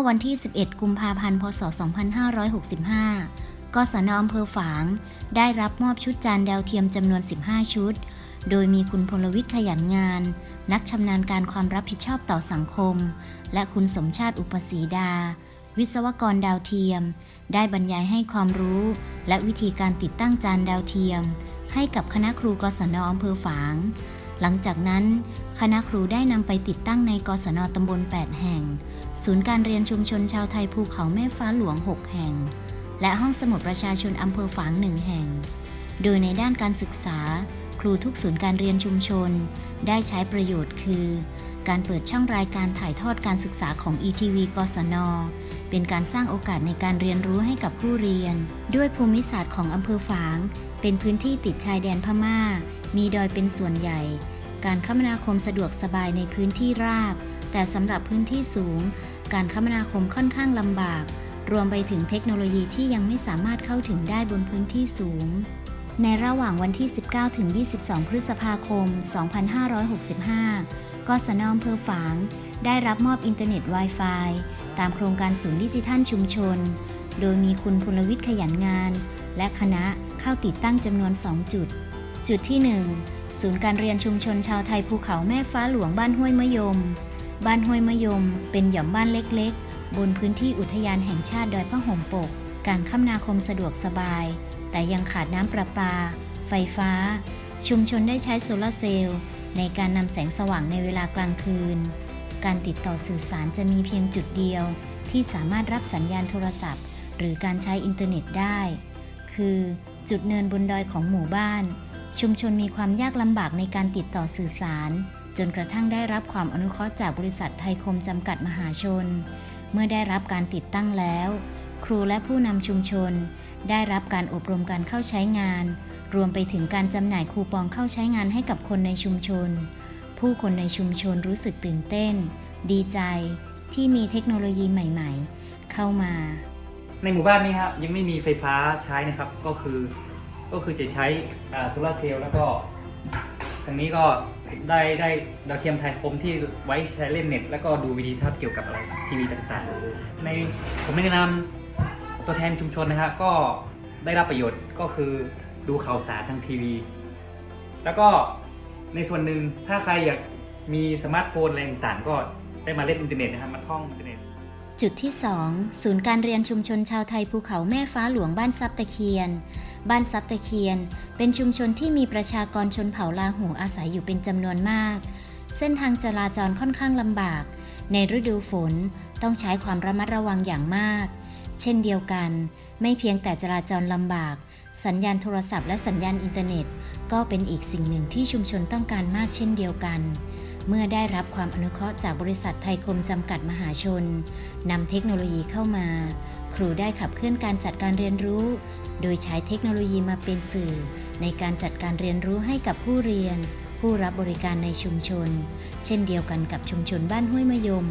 อวันที่ 11 กุมภาพันธ์ พศ 2565 กศนอำเภอฝาง ได้รับมอบชุดจานดาวเทียมจำนวน 15 ชุด โดยมีคุณพลวิทย์ขยันงาน นักชำนาญการความรับผิดชอบต่อสังคม และคุณสมชาติอุปศีดา วิศวกรดาวเทียม ได้บรรยายให้ความรู้ และวิธีการติดตั้งจานดาวเทียม ให้กับคณะครูกศนอำเภอฝาง หลังจากนั้น คณะครูได้นำไปติดตั้งในกศนตำบล 8 แห่ง ศูนย์การเรียนชุมชนชาวไทยภูเขาแม่ฟ้าหลวง 6 แห่ง และห้องสมุดประชาชนอำเภอฝางหนึ่งแห่ง โดยในด้านการศึกษา ครูทุกศูนย์การเรียนชุมชน ได้ใช้ประโยชน์คือ การเปิดช่องรายการถ่ายทอดการศึกษาของ ETV กศนเป็นการสร้างโอกาสในการเรียนรู้ให้กับผู้เรียน ด้วยภูมิศาสตร์ของอำเภอฝาง เป็นพื้นที่ติดชายแดนพม่า มีดอยเป็นส่วนใหญ่ การคมนาคมสะดวกสบายในพื้นที่ราบ แต่สำหรับพื้นที่สูง การคมนาคมค่อนข้างลำบาก รวมไปถึงเทคโนโลยีที่ยังไม่สามารถเข้าถึงได้บนพื้นที่สูง ในระหว่างวันที่ 19 ถึง 22 พฤษภาคม 2565กศนอำเภอฝาง ได้รับมอบอินเทอร์เน็ต Wi-Fi ตามโครงการศูนย์ดิจิทัลชุมชน โดยมีคุณพลวิทย์ขยันงาน และคณะเข้าติดตั้งจำนวน 2 จุด จุดที่ 1 ศูนย์การเรียนชุมชนชาวไทยภูเขาแม่ฟ้าหลวงบ้านห้วยมะยม บ้านห้วยมะยม เป็นหย่อมบ้านเล็กๆ บนพื้นที่อุทยานแห่งชาติดอยพระห่มปก การคมนาคมสะดวกสบาย แต่ยังขาดน้ำประปา ไฟฟ้า ชุมชนได้ใช้โซลาร์เซลล์ในการนำแสงสว่างในเวลากลางคืน การติดต่อสื่อสารจะมีเพียงจุดเดียว ที่สามารถรับสัญญาณโทรศัพท์ หรือการใช้อินเทอร์เน็ตได้ คือจุดเนินบนดอยของหมู่บ้าน ชุมชนมีความยากลำบากในการติดต่อสื่อสาร จนกระทั่งได้รับความอนุเคราะห์จากบริษัทไทยคมจำกัดมหาชน เมื่อได้รับการติดตั้งแล้ว ครูและผู้นำชุมชน ได้รับการอบรมการเข้าใช้งาน รวมไปถึงการจำหน่ายคูปองเข้าใช้งานให้กับคนในชุมชน ผู้คนในชุมชนรู้สึกตื่นเต้น ดีใจ ที่มีเทคโนโลยีใหม่ ๆ เข้ามา ในหมู่บ้านนี้ครับยังไม่มีไฟฟ้าใช้นะครับก็คือ ก็คือจะใช้โซลาเซลล์แล้วก็ทางนี้ก็ได้ได้ดาวเทียมไทยคมที่ไว้ใช้เล่นเน็ต แล้วก็ดูวิดีทัศน์เกี่ยวกับอะไรทีวีต่างๆ ในผมในะนาตัวแทนชุมชนนะครับก็ได้รับประโยชน์ก็คือดูข่าวสารทางทีวี แล้วก็ในส่วนหนึ่งถ้าใครอยากมีสมาร์ทโฟนอะไรต่างๆ ก็ได้มาเล่นอินเทอร์เน็ตนะครับมาท่องอินเทอร์เน็ต จุดที่ 2 ศูนย์การเรียนชุมชนชาวไทยภูเขาแม่ฟ้าหลวงบ้านซับตะเคียน บ้านซับตะเคียน เป็นชุมชนที่มีประชากรชนเผ่าลาหูอาศัยอยู่เป็นจำนวนมาก เส้นทางจราจรค่อนข้างลำบาก ในฤดูฝนต้องใช้ความระมัดระวังอย่างมาก เช่นเดียวกัน ไม่เพียงแต่จราจรลำบาก สัญญาณโทรศัพท์และสัญญาณอินเทอร์เน็ต ก็เป็นอีกสิ่งหนึ่งที่ชุมชนต้องการมากเช่นเดียวกัน เมื่อได้รับความอนุเคราะห์จากบริษัทไทยคมจำกัดมหาชนนำเทคโนโลยีเข้ามา ครูได้ขับเคลื่อนการจัดการเรียนรู้ โดยใช้เทคโนโลยีมาเป็นสื่อ ในการจัดการเรียนรู้ให้กับผู้เรียน ผู้รับบริการในชุมชน เช่นเดียวกันกับชุมชนบ้านห้วยมะยม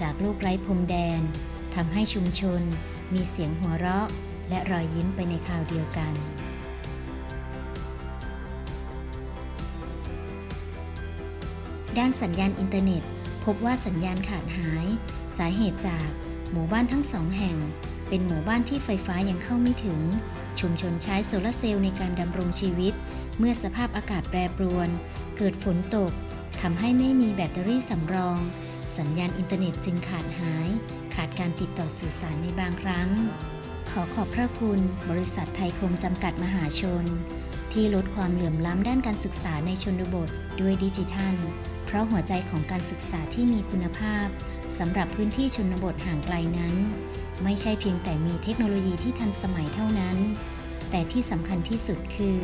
จากโลกไร้พรมแดนทำให้ชุมชน มีเสียงหัวเราะ และรอยยิ้มไปในคราวเดียวกัน ด้านสัญญาณอินเทอร์เน็ต พบว่าสัญญาณขาดหาย สาเหตุจากหมู่บ้านทั้งสองแห่ง เป็นหมู่บ้านที่ไฟฟ้ายังเข้าไม่ถึง ชุมชนใช้โซลาร์เซลล์ในการดำรงชีวิต เมื่อสภาพอากาศแปรปรวน เกิดฝนตกทำให้ไม่มีแบตเตอรี่สำรอง สัญญาณอินเทอร์เน็ตจึงขาดหาย ขาดการติดต่อสื่อสารในบางครั้ง ขอขอบพระคุณบริษัทไทยคมจำกัดมหาชน ที่ลดความเหลื่อมล้ำด้านการศึกษาในชนบทด้วยดิจิทัล เพราะหัวใจของการศึกษาที่มีคุณภาพสำหรับพื้นที่ชนบทห่างไกลนั้น ไม่ใช่เพียงแต่มีเทคโนโลยีที่ทันสมัยเท่านั้น แต่ที่สำคัญที่สุดคือ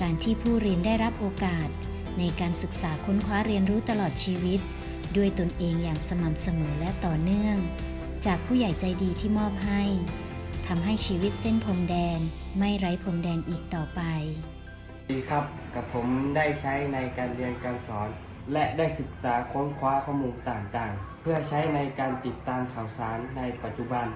การที่ผู้เรียนได้รับโอกาส ในการศึกษาค้นคว้าเรียนรู้ตลอดชีวิต ด้วยตนเองอย่างสม่ำเสมอและต่อเนื่อง จากผู้ใหญ่ใจดีที่มอบให้ทำให้ชีวิตเส้นพรมแดน ไม่ไร้พรมแดนอีกต่อไปดีครับกับผมได้ใช้ในการเรียนการสอน และได้ศึกษาค้นคว้าข้อมูลต่างๆ เพื่อใช้ในการติดตามข่าวสารในปัจจุบัน